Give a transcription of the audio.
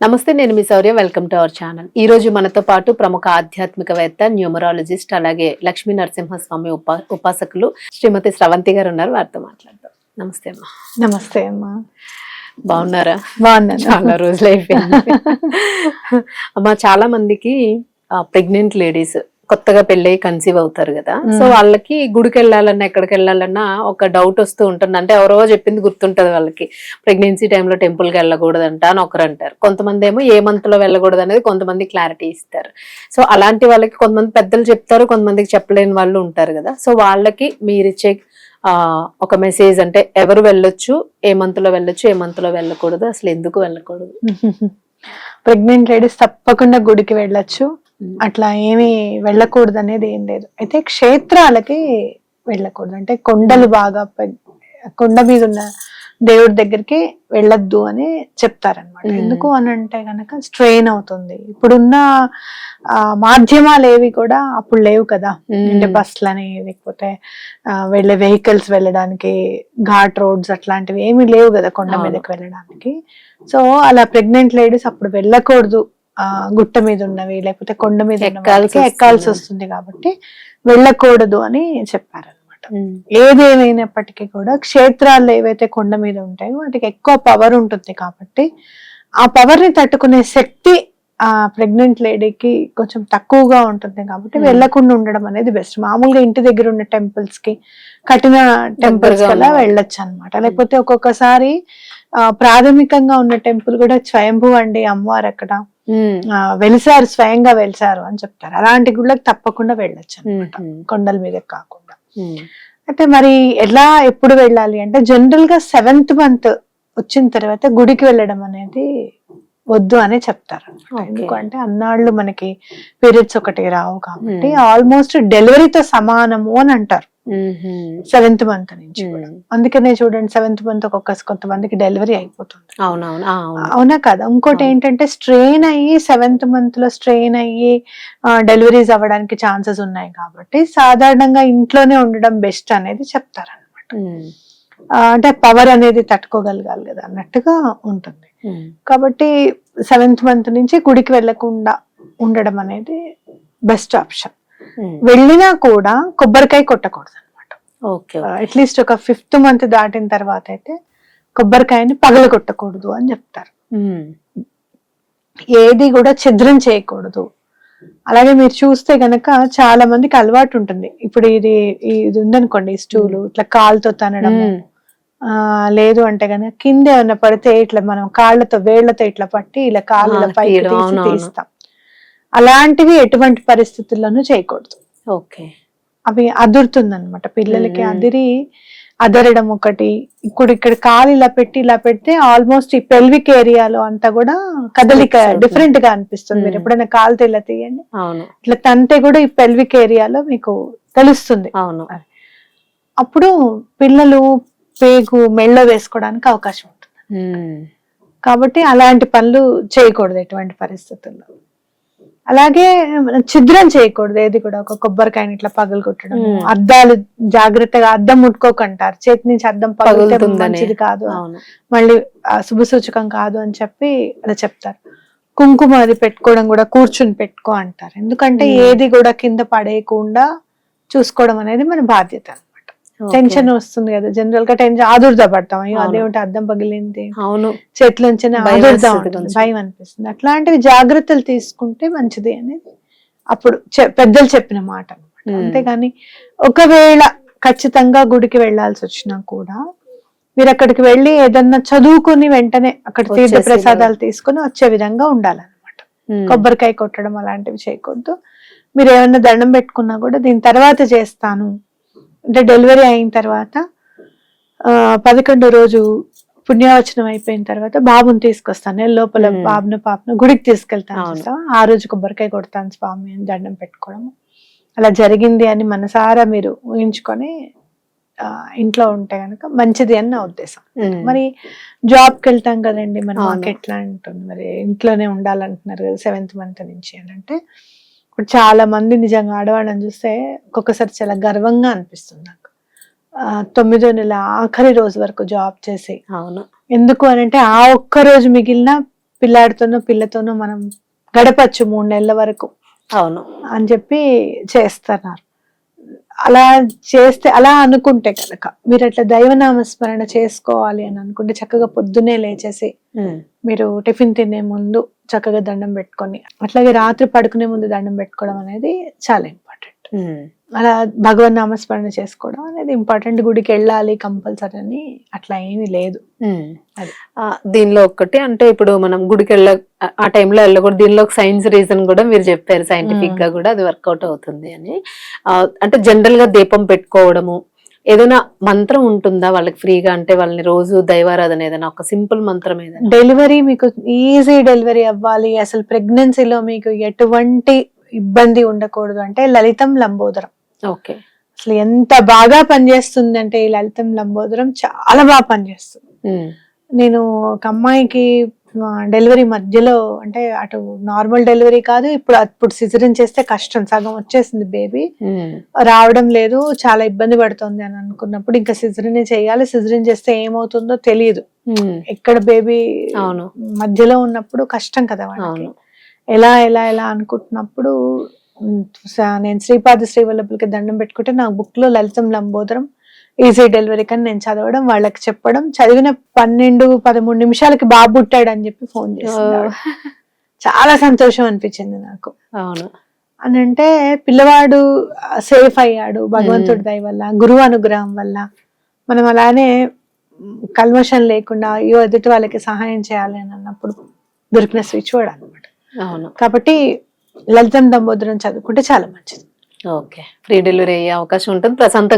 నమస్తే నేను మీ Shaurya. Welcome to our channel ఈ రోజు మనతో పాటు ప్రముఖ ఆధ్యాత్మికవేత్త న్యూమరాలజిస్ట్ అలాగే లక్ష్మీ నరసింహస్వామి ఉపా ఉపాసకులు శ్రీమతి స్రవంతి గారు ఉన్నారు. వారితో మాట్లాడదాం. నమస్తే అమ్మా. నమస్తే అమ్మా. బాగున్నారా? బాగున్నాను. చాలా రోజులు అయిపోయింది అమ్మా చాలా మందికి ప్రెగ్నెంట్ లేడీస్ కొత్తగా పెళ్ళయి కన్సీవ్ అవుతారు కదా. సో. వాళ్ళకి గుడికి వెళ్ళాలన్నా ఎక్కడికి వెళ్ళాలన్నా ఒక డౌట్ వస్తూ ఉంటుంది. అంటే ఎవరో చెప్పింది గుర్తుంటది వాళ్ళకి. ప్రెగ్నెన్సీ టైంలో టెంపుల్కి వెళ్ళకూడదంట అని ఒకరు అంటారు. కొంతమంది ఏమో ఏ మంత్లో వెళ్ళకూడదు అనేది కొంతమంది క్లారిటీ ఇస్తారు. సో అలాంటి వాళ్ళకి కొంతమంది పెద్దలు చెప్తారు కొంతమందికి చెప్పలేని వాళ్ళు ఉంటారు కదా. సో వాళ్ళకి మీరిచ్చే ఆ ఒక మెసేజ్ అంటే ఎవరు వెళ్ళొచ్చు ఏ మంత్లో వెళ్ళొచ్చు ఏ మంత్లో వెళ్ళకూడదు అసలు ఎందుకు వెళ్ళకూడదు? ప్రెగ్నెంట్ లేడీస్ తప్పకుండా గుడికి వెళ్ళొచ్చు. అట్లా ఏమీ వెళ్ళకూడదు అనేది ఏం లేదు. అయితే క్షేత్రాలకి వెళ్ళకూడదు. అంటే కొండలు బాగా కొండ మీద ఉన్న దేవుడి దగ్గరికి వెళ్ళొద్దు అని చెప్తారనమాట మ్మ్. ఎందుకు అని అంటే గనక స్ట్రెయిన్ అవుతుంది. ఇప్పుడున్న ఆ, మాధ్యమాలు ఏవి కూడా అప్పుడు లేవు కదా. అంటే బస్లని లేకపోతే వెళ్ళే వెహికల్స్ వెళ్ళడానికి ఘాట్ రోడ్స్ అట్లాంటివి ఏమీ లేవు కదా కొండ. మీదకి వెళ్ళడానికి. సో అలా ప్రెగ్నెంట్ లేడీస్ అప్పుడు వెళ్ళకూడదు గుట్ట మీద ఉన్నవి లేకపోతే కొండ మీద ఉన్న ఎక్కాల్సి వస్తుంది. కాబట్టి వెళ్ళకూడదు అని చెప్పారనమాట ఉమ్. ఏదేమైనప్పటికీ కూడా క్షేత్రాల్లో ఏవైతే కొండ మీద ఉంటాయో వాటికి ఎక్కువ పవర్ ఉంటుంది కాబట్టి ఆ పవర్ని తట్టుకునే శక్తి ఆ ప్రెగ్నెంట్ లేడీకి కొంచెం తక్కువగా ఉంటుంది కాబట్టి. వెళ్ళకుండా ఉండడం అనేది బెస్ట్ మామూలుగా ఇంటి దగ్గర ఉన్న టెంపుల్స్కి కఠిన టెంపుల్స్ ఉన్నవి. వెళ్ళొచ్చు అనమాట లేకపోతే ఒక్కొక్కసారి ప్రాథమికంగా ఉన్న టెంపుల్ కూడా స్వయంభూ అండి అమ్మవారు అక్కడ వెలిసారు స్వయంగా వెలిసారు అని చెప్తారు అలాంటి గుళ్ళకి తప్పకుండా వెళ్ళొచ్చు అనమాట. కొండల మీద కాకుండా. అయితే మరి ఎలా ఎప్పుడు వెళ్ళాలి అంటే జనరల్గా సెవెంత్ మంత్ వచ్చిన తర్వాత గుడికి వెళ్ళడం అనేది వద్దు అనే చెప్తారు. ఎందుకంటే అన్నాళ్ళు మనకి పీరియడ్స్ ఒకటి రావు కాబట్టి. ఆల్మోస్ట్ డెలివరీతో సమానము అని అంటారు. సెవెంత్ మంత్ నుంచి. ఉమ్. అందుకనే చూడండి సెవెంత్ మంత్ ఒక్కొక్క కొంతమందికి డెలివరీ అయిపోతుంది అవునవును అవును కదా ఇంకోటి. ఏంటంటే స్ట్రెయిన్ అయ్యి సెవెంత్ మంత్లో స్ట్రెయిన్ అయ్యి డెలివరీస్ అవ్వడానికి ఛాన్సెస్ ఉన్నాయి కాబట్టి సాధారణంగా ఇంట్లోనే ఉండడం బెస్ట్ అనేది చెప్తారన్నమాట ఉమ్. ఆ, అంటే పవర్ అనేది తట్టుకోగలగాలి కదా అన్నట్టుగా ఉంటుంది ఉమ్. కాబట్టి సెవెంత్ మంత్ నుంచి గుడికి వెళ్ళకుండా ఉండడం అనేది బెస్ట్ ఆప్షన్. వెళ్ళినా కూడా కొబ్బరికాయ కొట్టకూడదు అనమాట. అట్లీస్ట్ ఒక ఫిఫ్త్ మంత్ దాటిన తర్వాత అయితే కొబ్బరికాయని పగల కొట్టకూడదు అని చెప్తారు. ఉమ్. ఏది కూడా ఛిద్రం చేయకూడదు. అలాగే మీరు చూస్తే గనక చాలా మందికి అలవాటు ఉంటుంది. ఇప్పుడు ఇది ఇది ఉందనుకోండి ఈ స్టూలు ఇట్లా కాలుతో తనడం. లేదు అంటే గనక కింద ఏమైనా పడితే ఇట్లా మనం కాళ్ళతో వేళ్ళతో ఇట్లా పట్టి ఇలా కాళ్ళు పైకి తీసి. తీస్తాం. అలాంటివి ఎటువంటి పరిస్థితుల్లోనూ చేయకూడదు. ఓకే. అవి అదురుతుంది అనమాట పిల్లలకి. అదిరి అదరడం ఒకటి ఇప్పుడు ఇక్కడ కాలు ఇలా పెట్టి ఇలా పెడితే ఆల్మోస్ట్ ఈ పెల్విక్ ఏరియాలో అంతా కూడా కదలిక. డిఫరెంట్గా అనిపిస్తుంది. మీరు. ఎప్పుడైనా కాలుతో ఇలా తీయండి. ఇట్లా తంతే కూడా ఈ పెల్విక్ ఏరియాలో మీకు తెలుస్తుంది. అవును. అప్పుడు పిల్లలు పేగు మెళ్ళో వేసుకోవడానికి అవకాశం ఉంటుంది. కాబట్టి అలాంటి పనులు చేయకూడదు ఎటువంటి పరిస్థితుల్లో. అలాగే ఛిద్రం చేయకూడదు ఏది కూడా ఒక కొబ్బరికాయని ఇట్లా పగలు కొట్టడం. అద్దాలు జాగ్రత్తగా అద్దం ముట్టుకోకంటారు చేతి నుంచి అద్దం పగిలితే. మంచిది కాదు మళ్ళీ ఆ శుభ సూచకం కాదు అని చెప్పి అలా చెప్తారు కుంకుమ అది పెట్టుకోవడం కూడా కూర్చుని పెట్టుకో అంటారు ఎందుకంటే. ఏది కూడా కింద పడేయకుండా చూసుకోవడం అనేది మన బాధ్యత. టెన్షన్ వస్తుంది కదా. జనరల్గా టెన్షన్ ఆదుర్దా పడతాం. అయ్యో. అదేమిటి అద్దం పగిలింది. అవును. ఆదుర్దా ఉంటుంది. కొంచెం. భయం అనిపిస్తుంది. అట్లాంటివి జాగ్రత్తలు తీసుకుంటే మంచిది అనేది. అప్పుడు పెద్దలు చెప్పిన మాట అనమాట. అంతేగాని ఒకవేళ ఖచ్చితంగా గుడికి వెళ్ళాల్సి వచ్చినా కూడా మీరు అక్కడికి వెళ్ళి ఏదన్నా చదువుకుని వెంటనే అక్కడ తీర్థ ప్రసాదాలు తీసుకుని వచ్చే విధంగా ఉండాలన్నమాట. కొబ్బరికాయ కొట్టడం అలాంటివి చేయకూడదు. మీరు ఏమన్నా దండం పెట్టుకున్నా కూడా దీని తర్వాత చేస్తాను. అంటే డెలివరీ అయిన తర్వాత ఆ పదకొండో రోజు పుణ్యవచనం అయిపోయిన తర్వాత బాబుని తీసుకొస్తాను నేను లోపల. బాబును పాపను గుడికి తీసుకెళ్తాను? ఆ రోజు కొబ్బరికాయ కొడతాను స్వామి అని దండం పెట్టుకోవడం అలా జరిగింది అని మనసారా మీరు ఊహించుకొని ఆ, ఇంట్లో ఉంటే గనక మంచిది అని నా ఉద్దేశం. మరి జాబ్కి వెళ్తాం కదండి. మాకు ఎట్లా ఉంటుంది మరి ఇంట్లోనే ఉండాలంటున్నారు కదా సెవెంత్ మంత్ నుంచి అని అంటే ఇప్పుడు చాలా మంది నిజంగా ఆడవాళ్ళని చూస్తే ఒక్కొక్కసారి చాలా గర్వంగా అనిపిస్తుంది నాకు. తొమ్మిదో నెల ఆఖరి రోజు వరకు జాబ్ చేసి అవును. ఎందుకు అని అంటే ఆ ఒక్క రోజు మిగిలిన పిల్లాడితోనో పిల్లతోనో మనం గడపచ్చు మూడు నెలల వరకు అవును. అని చెప్పి చేస్తున్నారు. అలా చేస్తే అలా అనుకుంటే కనుక మీరు అట్లా దైవనామస్మరణ చేసుకోవాలి అని అనుకుంటే చక్కగా పొద్దునే లేచేసి మీరు టిఫిన్ తినే ముందు చక్కగా దండం పెట్టుకొని అట్లాగే రాత్రి పడుకునే ముందు దండం పెట్టుకోవడం అనేది చాలా ఇంపార్టెంట్. అలా భగవన్ నామస్మరణ చేసుకోవడం అనేది ఇంపార్టెంట్ గుడికి వెళ్ళాలి కంపల్సరీ అని అట్లా ఏమీ లేదు. దీనిలో ఒక్కటి అంటే ఇప్పుడు మనం గుడికి వెళ్ళ ఆ- టైంలో వెళ్ళకూడదు. దీనిలో ఒక సైన్స్ రీజన్ కూడా మీరు చెప్పారు సైంటిఫిక్గా కూడా అది వర్కౌట్ అవుతుంది అని. అంటే జనరల్గా దీపం పెట్టుకోవడము. ఏదైనా మంత్రం ఉంటుందా వాళ్ళకి ఫ్రీగా? అంటే వాళ్ళని రోజు దైవారాధన ఏదైనా ఒక సింపుల్ మంత్రం ఏదైనా? డెలివరీ మీకు ఈజీ డెలివరీ అవ్వాలి. అసలు ప్రెగ్నెన్సీలో మీకు ఎటువంటి ఇబ్బంది ఉండకూడదు అంటే లలితం లంబోదరం. ఓకే. అసలు ఎంత బాగా పనిచేస్తుంది అంటే ఈ లలితం లంబోదరం చాలా బాగా పనిచేస్తుంది. నేను ఒక అమ్మాయికి డెలివరీ మధ్యలో అంటే అటు నార్మల్ డెలివరీ కాదు ఇప్పుడు అప్పుడు సిజరిన్ చేస్తే కష్టం సగం వచ్చేసింది బేబీ. రావడం లేదు చాలా ఇబ్బంది పడుతుంది అని అనుకున్నప్పుడు ఇంకా సిజరిన్ చేయాలి. సిజరిన్ చేస్తే ఏమవుతుందో తెలియదు ఎక్కడ బేబీ అవును. మధ్యలో ఉన్నప్పుడు కష్టం కదా అవును. ఎలా ఎలా ఎలా అనుకుంటున్నప్పుడు నేను శ్రీపాద శ్రీవల్లభులకి దండం పెట్టుకుంటే నా బుక్లో లలితం లంబోదరం ఈజీ డెలివరీ కానీ నేను చదవడం వాళ్ళకి చెప్పడం చదివిన పన్నెండు పదమూడు నిమిషాలకి బాబు పుట్టాడు అని చెప్పి ఫోన్ ఆవిడ. చాలా సంతోషం అనిపించింది నాకు. అవును. అని అంటే పిల్లవాడు సేఫ్ అయ్యాడు భగవంతుడి దయ వల్ల గురువు అనుగ్రహం వల్ల. మనం అలానే కల్మషం లేకుండా అయ్యో ఎదుటి వాళ్ళకి సహాయం చేయాలి అని అన్నప్పుడు దొరికిన స్విచ్ వర్డ్ అనమాట కాబట్టి లలితం దంబోదరం చదువుకుంటే చాలా మంచిది. ఓకే. ఫ్రీ డెలివరీ అయ్యే అవకాశం ఉంటుంది. ప్రశాంతంగా